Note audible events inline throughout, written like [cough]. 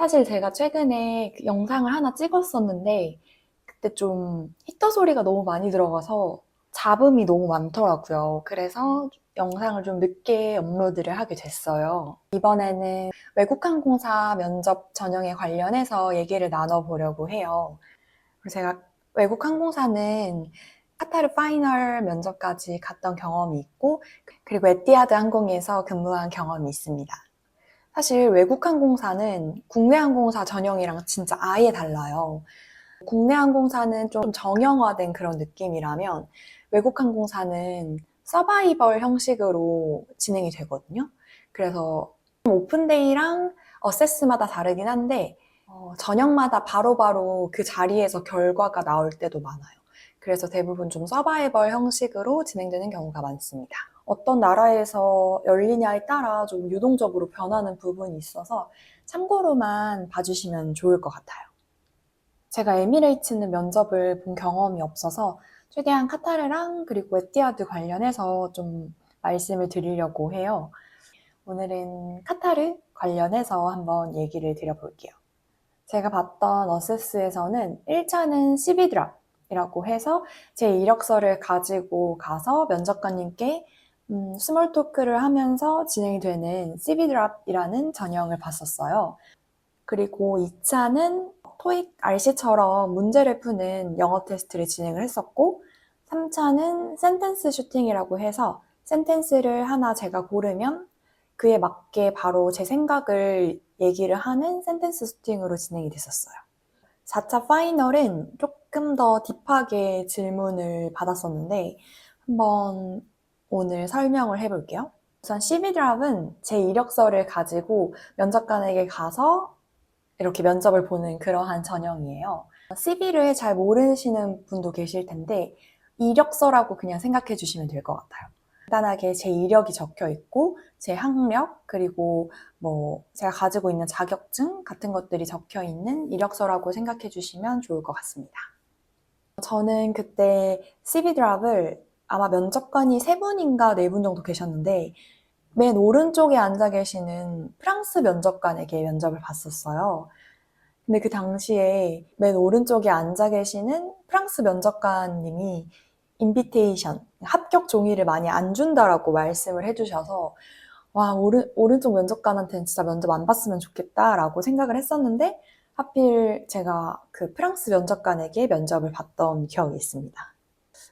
사실 제가 최근에 그 영상을 하나 찍었었는데 그때 좀 히터 소리가 너무 많이 들어가서 잡음이 너무 많더라고요. 그래서 영상을 좀 늦게 업로드를 하게 됐어요. 이번에는 외국 항공사 면접 전형에 관련해서 얘기를 나눠보려고 해요. 제가 외국 항공사는 카타르 파이널 면접까지 갔던 경험이 있고 그리고 에티하드 항공에서 근무한 경험이 있습니다. 사실 외국 항공사는 국내 항공사 전형이랑 진짜 아예 달라요. 국내 항공사는 좀 정형화된 그런 느낌이라면 외국 항공사는 서바이벌 형식으로 진행이 되거든요. 그래서 오픈데이랑 어세스마다 다르긴 한데 어, 전형마다 바로바로 그 자리에서 결과가 나올 때도 많아요. 그래서 대부분 좀 서바이벌 형식으로 진행되는 경우가 많습니다. 어떤 나라에서 열리냐에 따라 좀 유동적으로 변하는 부분이 있어서 참고로만 봐주시면 좋을 것 같아요. 제가 에미레이츠는 면접을 본 경험이 없어서 최대한 카타르랑 그리고 에티하드 관련해서 좀 말씀을 드리려고 해요. 오늘은 카타르 관련해서 한번 얘기를 드려볼게요. 제가 봤던 어세스에서는 1차는 시비드랍, 이라고 해서 제 이력서를 가지고 가서 면접관님께 음, 스몰 토크를 하면서 진행이 되는 CV드랍이라는 전형을 봤었어요. 그리고 2차는 토익 RC처럼 문제를 푸는 영어 테스트를 진행을 했었고 3차는 센텐스 슈팅이라고 해서 센텐스를 하나 제가 고르면 그에 맞게 바로 제 생각을 얘기를 하는 센텐스 슈팅으로 진행이 됐었어요. 4차 파이널은 조금 더 딥하게 질문을 받았었는데 한번 오늘 설명을 해볼게요. 우선 CV드랍은 제 이력서를 가지고 면접관에게 가서 이렇게 면접을 보는 그러한 전형이에요. CV를 잘 모르시는 분도 계실 텐데 이력서라고 그냥 생각해 주시면 될 것 같아요. 간단하게 제 이력이 적혀 있고 제 학력 그리고 뭐 제가 가지고 있는 자격증 같은 것들이 적혀 있는 이력서라고 생각해 주시면 좋을 것 같습니다. 저는 그때 CV 드랍을 아마 면접관이 세 분인가 네 분 정도 계셨는데 맨 오른쪽에 앉아 계시는 프랑스 면접관에게 면접을 봤었어요. 근데 그 당시에 맨 오른쪽에 앉아 계시는 프랑스 면접관님이 인비테이션, 합격 종이를 많이 안 준다라고 말씀을 해주셔서 와, 오른, 오른쪽 면접관한테는 진짜 면접 안 봤으면 좋겠다라고 생각을 했었는데 하필 제가 그 프랑스 면접관에게 면접을 봤던 기억이 있습니다.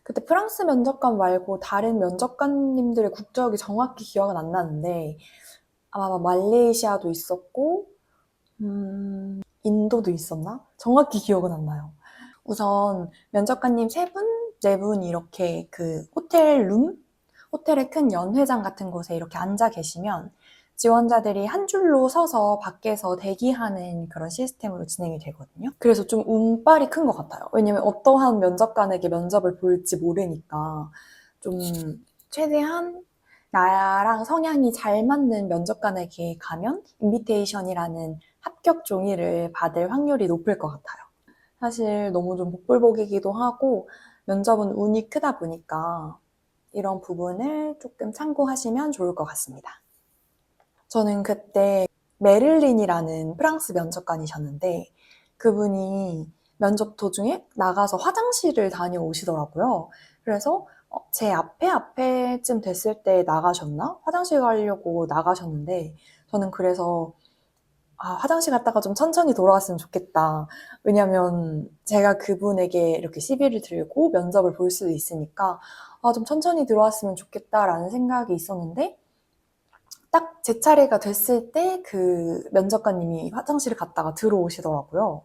그때 프랑스 면접관 말고 다른 면접관님들의 국적이 정확히 기억은 안 나는데 아마 말레이시아도 있었고 음, 인도도 있었나? 정확히 기억은 안 나요. 우선 면접관님 세 분, 네 분 이렇게 그 호텔 룸? 호텔의 큰 연회장 같은 곳에 이렇게 앉아 계시면 지원자들이 한 줄로 서서 밖에서 대기하는 그런 시스템으로 진행이 되거든요. 그래서 좀 운빨이 큰 것 같아요. 왜냐면 어떠한 면접관에게 면접을 볼지 모르니까 좀 최대한 나랑 성향이 잘 맞는 면접관에게 가면 인비테이션이라는 합격 종이를 받을 확률이 높을 것 같아요. 사실 너무 좀 복불복이기도 하고 면접은 운이 크다 보니까 이런 부분을 조금 참고하시면 좋을 것 같습니다. 저는 그때 메릴린이라는 프랑스 면접관이셨는데 그분이 면접 도중에 나가서 화장실을 다녀오시더라고요. 그래서 어, 제 앞에 앞에쯤 됐을 때 나가셨나? 화장실 가려고 나가셨는데 저는 그래서 아, 화장실 갔다가 좀 천천히 돌아왔으면 좋겠다. 왜냐면 제가 그분에게 이렇게 시비를 들고 면접을 볼 수도 있으니까 아, 좀 천천히 들어왔으면 좋겠다라는 생각이 있었는데 딱 제 차례가 됐을 때 그 면접관님이 화장실을 갔다가 들어오시더라고요.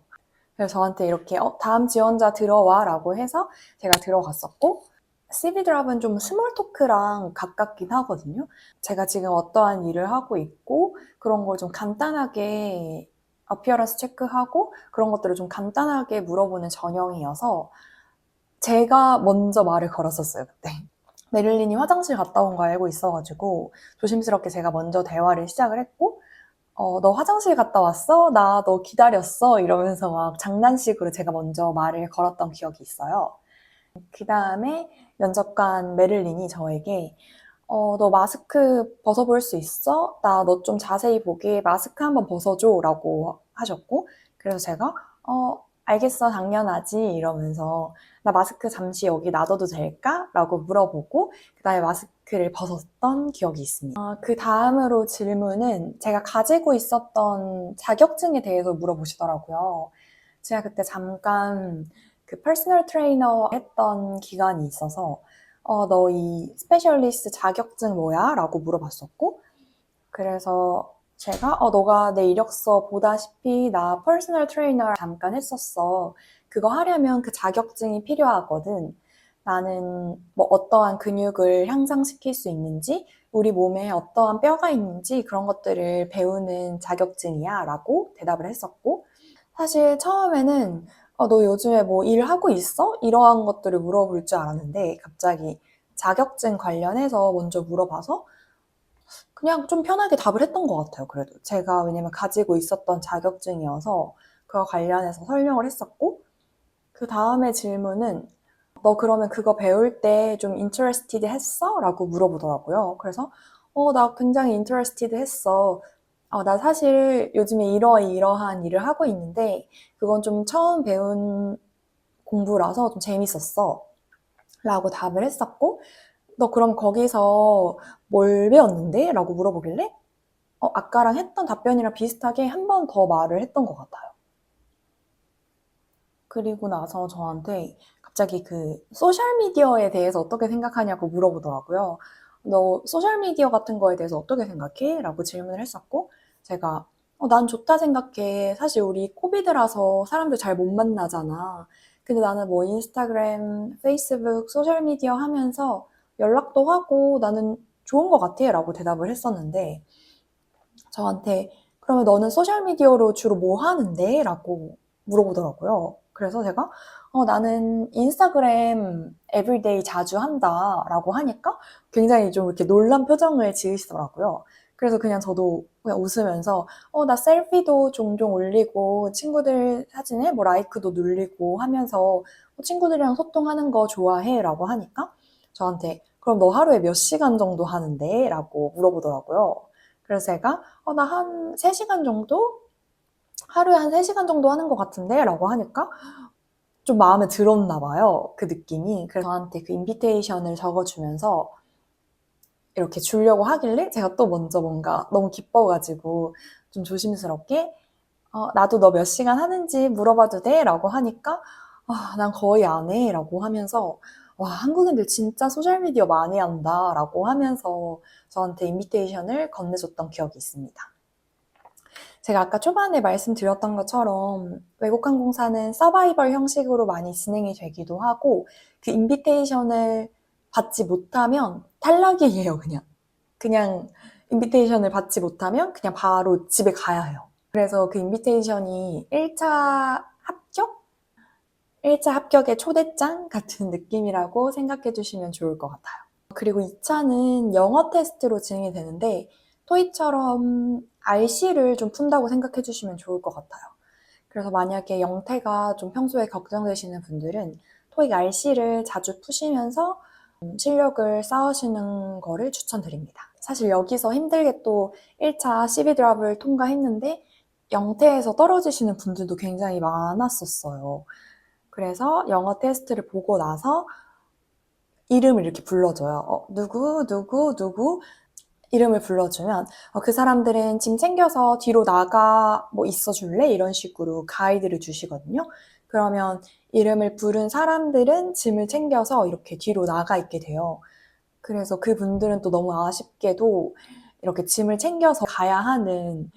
그래서 저한테 이렇게 어, 다음 지원자 들어와 라고 해서 제가 들어갔었고 CV 드랍은 좀 스몰 토크랑 가깝긴 하거든요. 제가 지금 어떠한 일을 하고 있고 그런 걸 좀 간단하게 어피어런스 체크하고 그런 것들을 좀 간단하게 물어보는 전형이어서 제가 먼저 말을 걸었었어요, 그때. 메릴린이 화장실 갔다 온 거 알고 있어가지고 조심스럽게 제가 먼저 대화를 시작을 했고 어, 너 화장실 갔다 왔어? 나 너 기다렸어? 이러면서 막 장난식으로 제가 먼저 말을 걸었던 기억이 있어요. 그 다음에 면접관 메릴린이 저에게 어, 너 마스크 벗어볼 수 있어? 나 너 좀 자세히 보게 마스크 한번 벗어줘 라고 하셨고, 그래서 제가, 어, 알겠어, 당연하지, 이러면서, 나 마스크 잠시 여기 놔둬도 될까? 라고 물어보고, 그 다음에 마스크를 벗었던 기억이 있습니다. 어, 그 다음으로 질문은 제가 가지고 있었던 자격증에 대해서 물어보시더라고요. 제가 그때 잠깐 그 퍼스널 트레이너 했던 기간이 있어서, 어, 너 이 스페셜리스트 자격증 뭐야? 라고 물어봤었고, 그래서 제가, 어, 너가 내 이력서 보다시피 나 퍼스널 트레이너 잠깐 했었어. 그거 하려면 그 자격증이 필요하거든. 나는 뭐 어떠한 근육을 향상시킬 수 있는지, 우리 몸에 어떠한 뼈가 있는지 그런 것들을 배우는 자격증이야. 라고 대답을 했었고, 사실 처음에는 어, 너 요즘에 뭐 일하고 있어? 이러한 것들을 물어볼 줄 알았는데 갑자기 자격증 관련해서 먼저 물어봐서 그냥 좀 편하게 답을 했던 것 같아요. 그래도 제가 왜냐면 가지고 있었던 자격증이어서 그거 관련해서 설명을 했었고 그 다음에 질문은 너 그러면 그거 배울 때 좀 interested 했어? 라고 물어보더라고요. 그래서 어, 나 굉장히 interested 했어. 어, 나 사실 요즘에 이러이러한 일을 하고 있는데 그건 좀 처음 배운 공부라서 좀 재밌었어. 라고 답을 했었고, 너 그럼 거기서 뭘 배웠는데? 라고 물어보길래, 어, 아까랑 했던 답변이랑 비슷하게 한 번 더 말을 했던 것 같아요. 그리고 나서 저한테 갑자기 그 소셜미디어에 대해서 어떻게 생각하냐고 물어보더라고요. 너 소셜미디어 같은 거에 대해서 어떻게 생각해? 라고 질문을 했었고, 제가 어, 난 좋다 생각해. 사실 우리 코비드라서 사람들 잘 못 만나잖아. 근데 나는 뭐 인스타그램, 페이스북, 소셜미디어 하면서 연락도 하고 나는 좋은 것 같아. 라고 대답을 했었는데, 저한테 그러면 너는 소셜미디어로 주로 뭐 하는데? 라고 물어보더라고요. 그래서 제가 어, 나는 인스타그램 에브리데이 자주 한다 라고 하니까 굉장히 좀 이렇게 놀란 표정을 지으시더라고요. 그래서 그냥 저도 그냥 웃으면서 어, 나 셀피도 종종 올리고 친구들 사진에 뭐 라이크도 눌리고 하면서 어, 친구들이랑 소통하는 거 좋아해 라고 하니까 저한테 그럼 너 하루에 몇 시간 정도 하는데? 라고 물어보더라고요. 그래서 제가 어, 나 한 3시간 정도? 하루에 한 3시간 정도 하는 것 같은데? 라고 하니까 좀 마음에 들었나 봐요. 그 느낌이. 그래서 저한테 그 인비테이션을 적어주면서 이렇게 주려고 하길래 제가 또 먼저 뭔가 너무 기뻐가지고 좀 조심스럽게 어, 나도 너 몇 시간 하는지 물어봐도 돼? 라고 하니까 아, 난 거의 안 해. 라고 하면서 와, 한국인들 진짜 소셜미디어 많이 한다. 라고 하면서 저한테 인비테이션을 건네줬던 기억이 있습니다. 제가 아까 초반에 말씀드렸던 것처럼 외국 항공사는 서바이벌 형식으로 많이 진행이 되기도 하고 그 인비테이션을 받지 못하면 탈락이에요, 그냥. 그냥 인비테이션을 받지 못하면 그냥 바로 집에 가야 해요. 그래서 그 인비테이션이 1차 합격? 1차 합격의 초대장 같은 느낌이라고 생각해 주시면 좋을 것 같아요. 그리고 2차는 영어 테스트로 진행이 되는데 토익처럼 RC를 좀 푼다고 생각해 주시면 좋을 것 같아요. 그래서 만약에 영태가 좀 평소에 걱정되시는 분들은 토익 RC를 자주 푸시면서 실력을 쌓으시는 거를 추천드립니다. 사실 여기서 힘들게 또 1차 12드랍을 통과했는데 영태에서 떨어지시는 분들도 굉장히 많았었어요. 그래서 영어 테스트를 보고 나서 이름을 이렇게 불러줘요. 어, 누구, 누구, 누구 이름을 불러주면 어, 그 사람들은 짐 챙겨서 뒤로 나가 뭐 있어 줄래? 이런 식으로 가이드를 주시거든요. 그러면 이름을 부른 사람들은 짐을 챙겨서 이렇게 뒤로 나가 있게 돼요. 그래서 그분들은 또 너무 아쉽게도 이렇게 짐을 챙겨서 가야 하는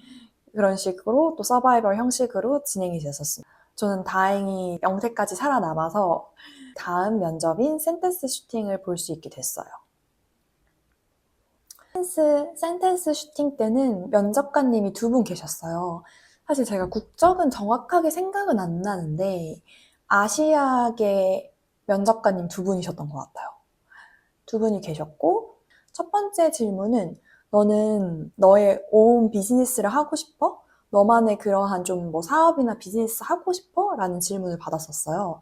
그런 식으로 또 서바이벌 형식으로 진행이 됐었습니다. 저는 다행히 영세까지 살아남아서 다음 면접인 센텐스 슈팅을 볼 수 있게 됐어요. 센텐스, 센텐스 슈팅 때는 면접관님이 두 분 계셨어요. 사실 제가 국적은 정확하게 생각은 안 나는데 아시아계 면접관님 두 분이셨던 것 같아요. 두 분이 계셨고 첫 번째 질문은 너는 너의 오wn 비즈니스를 하고 싶어? 너만의 그러한 좀 뭐 사업이나 비즈니스 하고 싶어? 라는 질문을 받았었어요.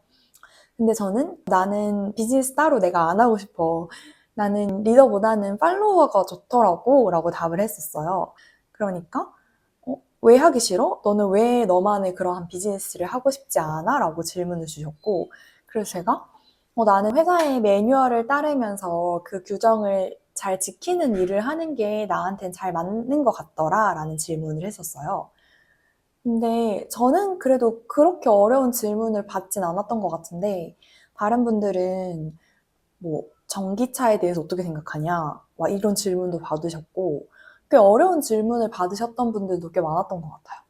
근데 저는 나는 비즈니스 따로 내가 안 하고 싶어. 나는 리더보다는 팔로워가 좋더라고 라고 답을 했었어요. 그러니까 왜 하기 싫어? 너는 왜 너만의 그러한 비즈니스를 하고 싶지 않아? 라고 질문을 주셨고, 그래서 제가, 어, 나는 회사의 매뉴얼을 따르면서 그 규정을 잘 지키는 일을 하는 게 나한텐 잘 맞는 것 같더라 라는 질문을 했었어요. 근데 저는 그래도 그렇게 어려운 질문을 받진 않았던 것 같은데, 다른 분들은 뭐, 전기차에 대해서 어떻게 생각하냐? 막 이런 질문도 받으셨고, 꽤 어려운 질문을 받으셨던 분들도 꽤 많았던 것 같아요.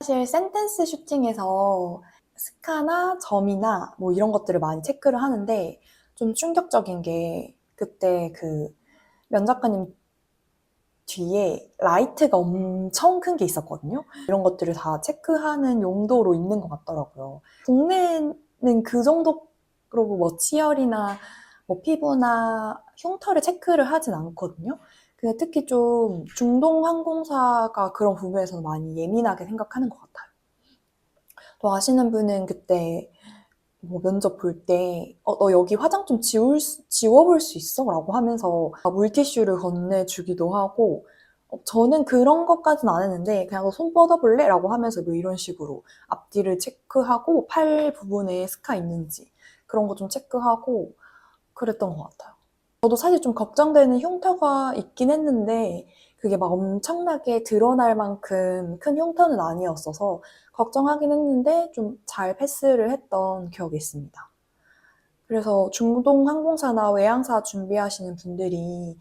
사실 센텐스 슈팅에서 스카나 점이나 뭐 이런 것들을 많이 체크를 하는데 좀 충격적인 게 그때 그 면 작가님 뒤에 라이트가 엄청 큰 게 있었거든요. 이런 것들을 다 체크하는 용도로 있는 것 같더라고요. 국내는 그 정도로 뭐 치열이나 뭐 피부나 흉터를 체크를 하진 않거든요. 근데 특히 좀 중동 항공사가 그런 부분에서는 많이 예민하게 생각하는 것 같아요. 또 아시는 분은 그때 뭐 면접 볼 때, 어, 너 여기 화장 좀 지울, 수- 지워볼 수 있어? 라고 하면서 물티슈를 건네주기도 하고, 어, 저는 그런 것까지는 안 했는데, 그냥 너손 뻗어볼래? 라고 하면서 뭐 이런 식으로 앞뒤를 체크하고, 팔 부분에 스카 있는지, 그런 거 좀 체크하고, 그랬던 것 같아요. 저도 사실 좀 걱정되는 흉터가 있긴 했는데, 그게 막 엄청나게 드러날 만큼 큰 흉터는 아니었어서, 걱정하긴 했는데 좀 잘 패스를 했던 기억이 있습니다. 그래서 중동 항공사나 외항사 준비하시는 분들이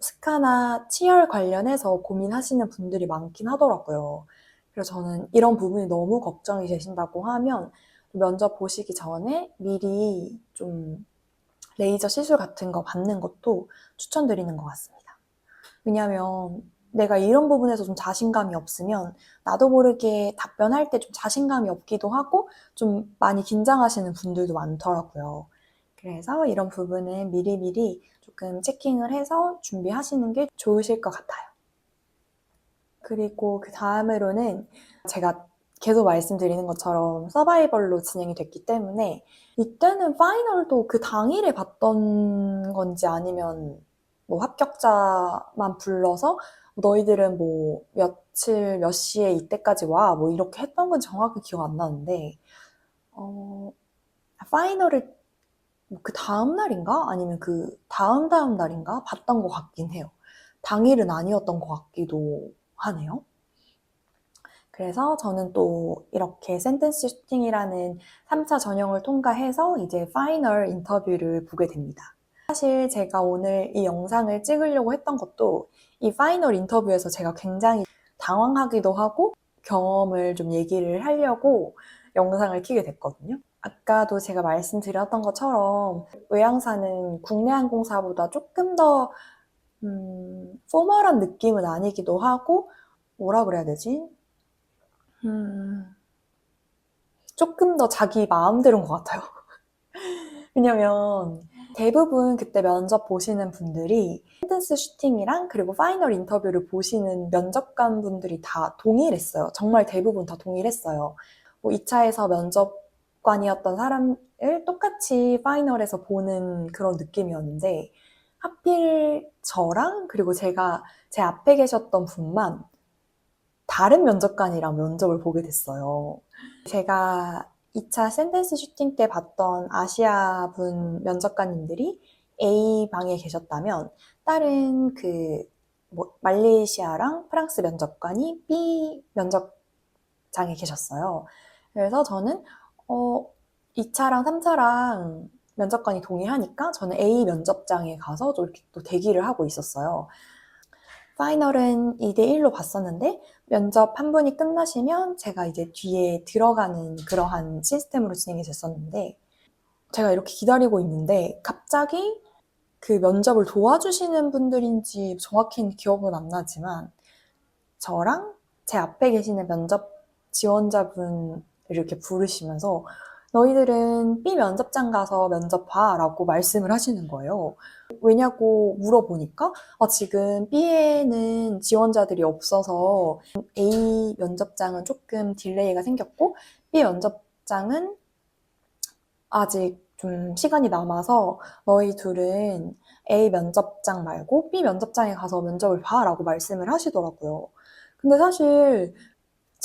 스카나 치열 관련해서 고민하시는 분들이 많긴 하더라고요. 그래서 저는 이런 부분이 너무 걱정이 되신다고 하면 면접 보시기 전에 미리 좀 레이저 시술 같은 거 받는 것도 추천드리는 것 같습니다. 왜냐하면 내가 이런 부분에서 좀 자신감이 없으면 나도 모르게 답변할 때 좀 자신감이 없기도 하고 좀 많이 긴장하시는 분들도 많더라고요. 그래서 이런 부분은 미리미리 조금 체킹을 해서 준비하시는 게 좋으실 것 같아요. 그리고 그 다음으로는 제가 계속 말씀드리는 것처럼 서바이벌로 진행이 됐기 때문에 이때는 파이널도 그 당일에 봤던 건지 아니면 뭐 합격자만 불러서 너희들은 뭐 며칠 몇 시에 이때까지 와 뭐 이렇게 했던 건 정확히 기억 안 나는데 어, 파이널을 뭐그 다음 날인가 아니면 그 다음 다음 날인가 봤던 것 같긴 해요. 당일은 아니었던 것 같기도 하네요. 그래서 저는 또 이렇게 센텐스 슈팅이라는 3차 전형을 통과해서 이제 파이널 인터뷰를 보게 됩니다. 사실 제가 오늘 이 영상을 찍으려고 했던 것도 이 파이널 인터뷰에서 제가 굉장히 당황하기도 하고 경험을 좀 얘기를 하려고 영상을 켜게 됐거든요. 아까도 제가 말씀드렸던 것처럼 외항사는 국내 항공사보다 조금 더 음, 포멀한 느낌은 아니기도 하고 뭐라 그래야 되지? 음, 조금 더 자기 마음대로인 것 같아요. [laughs] 왜냐면 대부분 그때 면접 보시는 분들이 센텐스 슈팅이랑 그리고 파이널 인터뷰를 보시는 면접관 분들이 다 동일했어요. 정말 대부분 다 동일했어요. 뭐 2차에서 면접관이었던 사람을 똑같이 파이널에서 보는 그런 느낌이었는데 하필 저랑 그리고 제가 제 앞에 계셨던 분만 다른 면접관이랑 면접을 보게 됐어요. 제가 2차 센텐스 슈팅 때 봤던 아시아 분 면접관님들이 A 방에 계셨다면 다른 그 뭐 말레이시아랑 프랑스 면접관이 B 면접장에 계셨어요. 그래서 저는 어 2차랑 3차랑 면접관이 동의하니까 저는 A 면접장에 가서 또 이렇게 또 대기를 하고 있었어요. 파이널은 2대 1로 봤었는데 면접 한 분이 끝나시면 제가 이제 뒤에 들어가는 그러한 시스템으로 진행이 됐었는데 제가 이렇게 기다리고 있는데 갑자기 그 면접을 도와주시는 분들인지 정확히는 기억은 안 나지만 저랑 제 앞에 계시는 면접 지원자분을 이렇게 부르시면서 너희들은 B 면접장 가서 면접 봐 라고 말씀을 하시는 거예요. 왜냐고 물어보니까 아, 지금 B에는 지원자들이 없어서 A 면접장은 조금 딜레이가 생겼고 B 면접장은 아직 좀 시간이 남아서 너희 둘은 A 면접장 말고 B 면접장에 가서 면접을 봐 라고 말씀을 하시더라고요. 근데 사실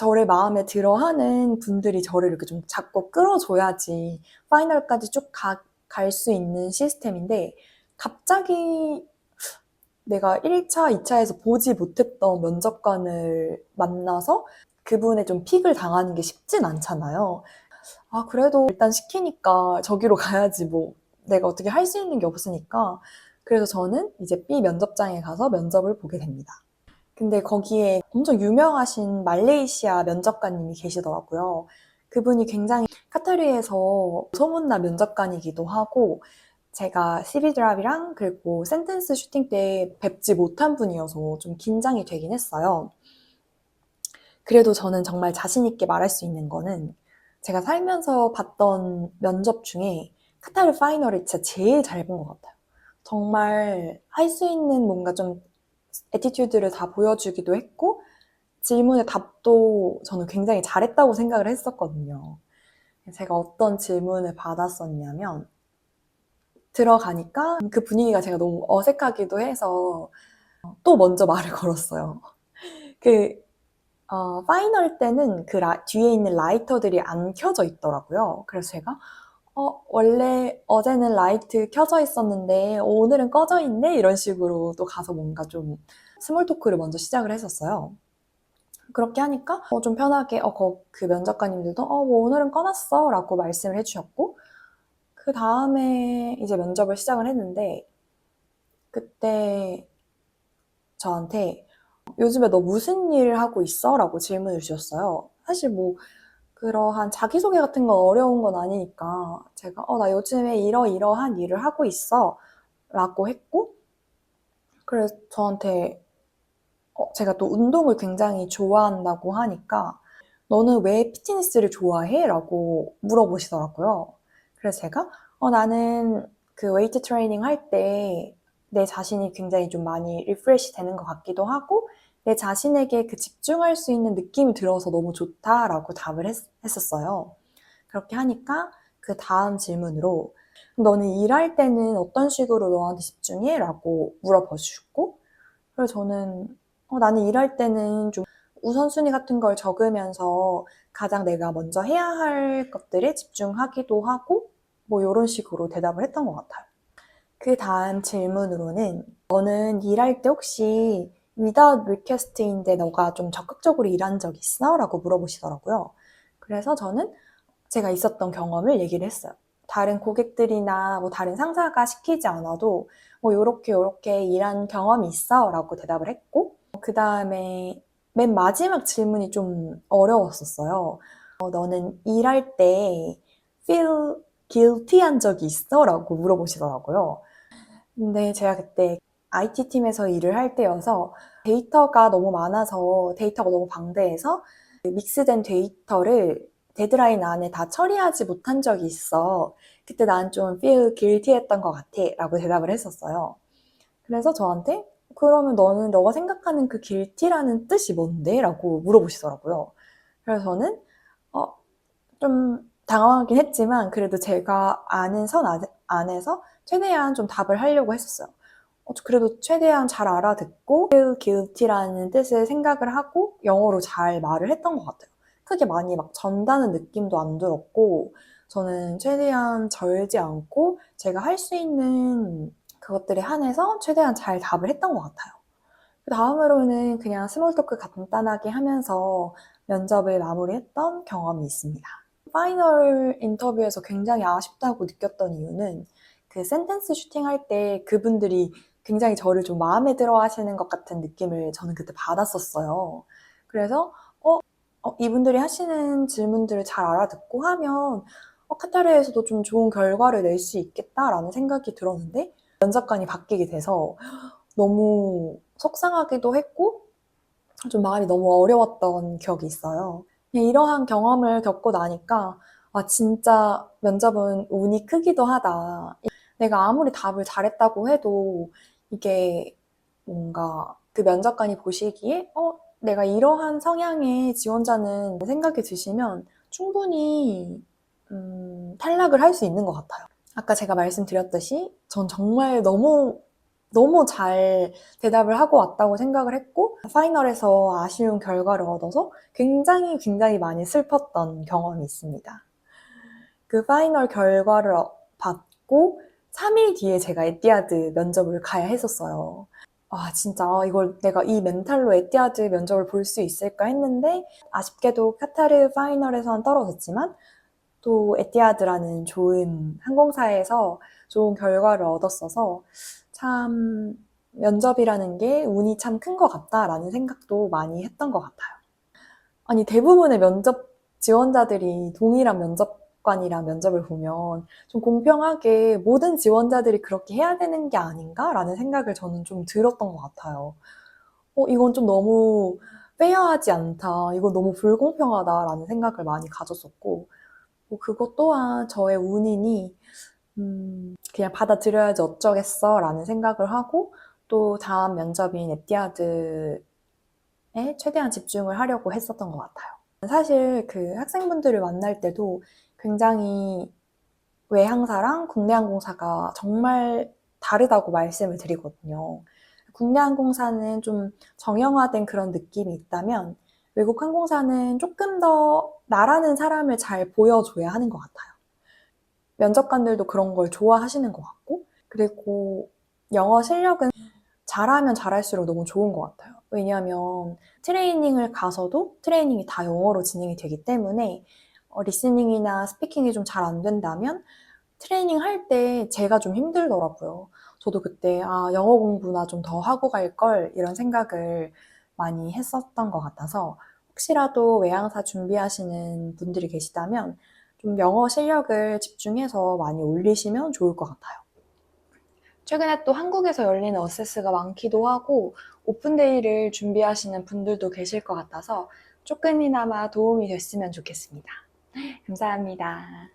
저를 마음에 들어 하는 분들이 저를 이렇게 좀 자꾸 끌어줘야지 파이널까지 쭉 갈 수 있는 시스템인데 갑자기 내가 1차, 2차에서 보지 못했던 면접관을 만나서 그분의 좀 픽을 당하는 게 쉽진 않잖아요. 아, 그래도 일단 시키니까 저기로 가야지 뭐 내가 어떻게 할 수 있는 게 없으니까. 그래서 저는 이제 B 면접장에 가서 면접을 보게 됩니다. 근데 거기에 엄청 유명하신 말레이시아 면접관님이 계시더라고요. 그분이 굉장히 카타르에서 소문난 면접관이기도 하고 제가 CV 드랍이랑 그리고 센텐스 슈팅 때 뵙지 못한 분이어서 좀 긴장이 되긴 했어요. 그래도 저는 정말 자신 있게 말할 수 있는 거는 제가 살면서 봤던 면접 중에 카타르 파이널을 진짜 제일 잘 본 것 같아요. 정말 할 수 있는 뭔가 좀 에티튜드를 다 보여주기도 했고 질문의 답도 저는 굉장히 잘했다고 생각을 했었거든요. 제가 어떤 질문을 받았었냐면 들어가니까 그 분위기가 제가 너무 어색하기도 해서 또 먼저 말을 [laughs] 걸었어요. 그 어, 파이널 때는 그 라- 뒤에 있는 라이터들이 안 켜져 있더라고요. 그래서 제가 어, 원래 어제는 라이트 켜져 있었는데 오늘은 꺼져 있네 이런 식으로 또 가서 뭔가 좀 스몰 토크를 먼저 시작을 했었어요. 그렇게 하니까 어, 좀 편하게 어, 거- 그 면접관님들도 어, 뭐 오늘은 꺼놨어 라고 말씀을 해주셨고 그 다음에 이제 면접을 시작을 했는데 그때 저한테 요즘에 너 무슨 일 하고 있어? 라고 질문을 주셨어요. 사실 뭐 그러한 자기소개 같은 건 어려운 건 아니니까 제가 어, 나 요즘에 이러이러한 일을 하고 있어 라고 했고 그래서 저한테 어, 제가 또 운동을 굉장히 좋아한다고 하니까 너는 왜 피트니스를 좋아해? 라고 물어보시더라고요. 그래서 제가 어, 나는 그 웨이트 트레이닝 할 때 내 자신이 굉장히 좀 많이 리프레시 되는 것 같기도 하고 내 자신에게 그 집중할 수 있는 느낌이 들어서 너무 좋다라고 답을 했, 했었어요. 그렇게 하니까 그 다음 질문으로 너는 일할 때는 어떤 식으로 너한테 집중해? 라고 물어봐 주셨고 그래서 저는 어, 나는 일할 때는 좀 우선순위 같은 걸 적으면서 가장 내가 먼저 해야 할 것들에 집중하기도 하고 뭐 이런 식으로 대답을 했던 것 같아요. 그 다음 질문으로는 너는 일할 때 혹시 without request인데 너가 좀 적극적으로 일한 적 있어? 라고 물어보시더라고요. 그래서 저는 제가 있었던 경험을 얘기를 했어요. 다른 고객들이나 뭐 다른 상사가 시키지 않아도 뭐 요렇게 요렇게 일한 경험이 있어? 라고 대답을 했고 그 다음에 맨 마지막 질문이 좀 어려웠었어요. 어, 너는 일할 때 feel guilty한 적이 있어? 라고 물어보시더라고요. 근데 제가 그때 IT팀에서 일을 할 때여서 데이터가 너무 많아서 데이터가 너무 방대해서 그 믹스된 데이터를 데드라인 안에 다 처리하지 못한 적이 있어. 그때 난 좀 feel guilty 했던 것 같아. 라고 대답을 했었어요. 그래서 저한테 그러면 너는 너가 생각하는 그 guilty라는 뜻이 뭔데? 라고 물어보시더라고요. 그래서 저는 어, 좀 당황하긴 했지만 그래도 제가 아는 선 안에서 최대한 좀 답을 하려고 했었어요. 어, 그래도 최대한 잘 알아듣고 guilty라는 뜻을 생각을 하고 영어로 잘 말을 했던 것 같아요. 크게 많이 막 전다는 느낌도 안 들었고 저는 최대한 절지 않고 제가 할 수 있는 그것들에 한해서 최대한 잘 답을 했던 것 같아요. 그 다음으로는 그냥 스몰 토크 간단하게 하면서 면접을 마무리했던 경험이 있습니다. 파이널 인터뷰에서 굉장히 아쉽다고 느꼈던 이유는 그 센텐스 슈팅 할 때 그분들이 굉장히 저를 좀 마음에 들어 하시는 것 같은 느낌을 저는 그때 받았었어요. 그래서, 어, 어, 이분들이 하시는 질문들을 잘 알아듣고 하면, 어, 카타르에서도 좀 좋은 결과를 낼 수 있겠다라는 생각이 들었는데, 면접관이 바뀌게 돼서 너무 속상하기도 했고, 좀 마음이 너무 어려웠던 기억이 있어요. 이러한 경험을 겪고 나니까, 아, 진짜 면접은 운이 크기도 하다. 내가 아무리 답을 잘했다고 해도 이게 뭔가 그 면접관이 보시기에 어, 내가 이러한 성향의 지원자는 생각이 드시면 충분히 음, 탈락을 할 수 있는 것 같아요. 아까 제가 말씀드렸듯이 전 정말 너무 너무 잘 대답을 하고 왔다고 생각을 했고 파이널에서 아쉬운 결과를 얻어서 굉장히 굉장히 많이 슬펐던 경험이 있습니다. 그 파이널 결과를 어- 받고 3일 뒤에 제가 에티아드 면접을 가야 했었어요. 아, 진짜 이걸 내가 이 멘탈로 에티아드 면접을 볼 수 있을까 했는데 아쉽게도 카타르 파이널에서는 떨어졌지만 또 에티아드라는 좋은 항공사에서 좋은 결과를 얻었어서 참 면접이라는 게 운이 참 큰 것 같다라는 생각도 많이 했던 것 같아요. 아니, 대부분의 면접 지원자들이 동일한 면접 관이랑 면접을 보면 좀 공평하게 모든 지원자들이 그렇게 해야 되는 게 아닌가라는 생각을 저는 좀 들었던 것 같아요. 어, 이건 좀 너무 페어하지 않다. 이건 너무 불공평하다라는 생각을 많이 가졌었고, 뭐 그것 또한 저의 운이니, 음, 그냥 받아들여야지 어쩌겠어 라는 생각을 하고, 또 다음 면접인 에티아드에 최대한 집중을 하려고 했었던 것 같아요. 사실 그 학생분들을 만날 때도 굉장히 외항사랑 국내 항공사가 정말 다르다고 말씀을 드리거든요. 국내 항공사는 좀 정형화된 그런 느낌이 있다면 외국 항공사는 조금 더 나라는 사람을 잘 보여줘야 하는 것 같아요. 면접관들도 그런 걸 좋아하시는 것 같고, 그리고 영어 실력은 잘하면 잘할수록 너무 좋은 것 같아요. 왜냐하면 트레이닝을 가서도 트레이닝이 다 영어로 진행이 되기 때문에 어, 리스닝이나 스피킹이 좀 잘 안 된다면 트레이닝 할 때 제가 좀 힘들더라고요. 저도 그때 아, 영어 공부나 좀 더 하고 갈 걸 이런 생각을 많이 했었던 것 같아서 혹시라도 외항사 준비하시는 분들이 계시다면 좀 영어 실력을 집중해서 많이 올리시면 좋을 것 같아요. 최근에 또 한국에서 열리는 어세스가 많기도 하고 오픈데이를 준비하시는 분들도 계실 것 같아서 조금이나마 도움이 됐으면 좋겠습니다. 감사합니다.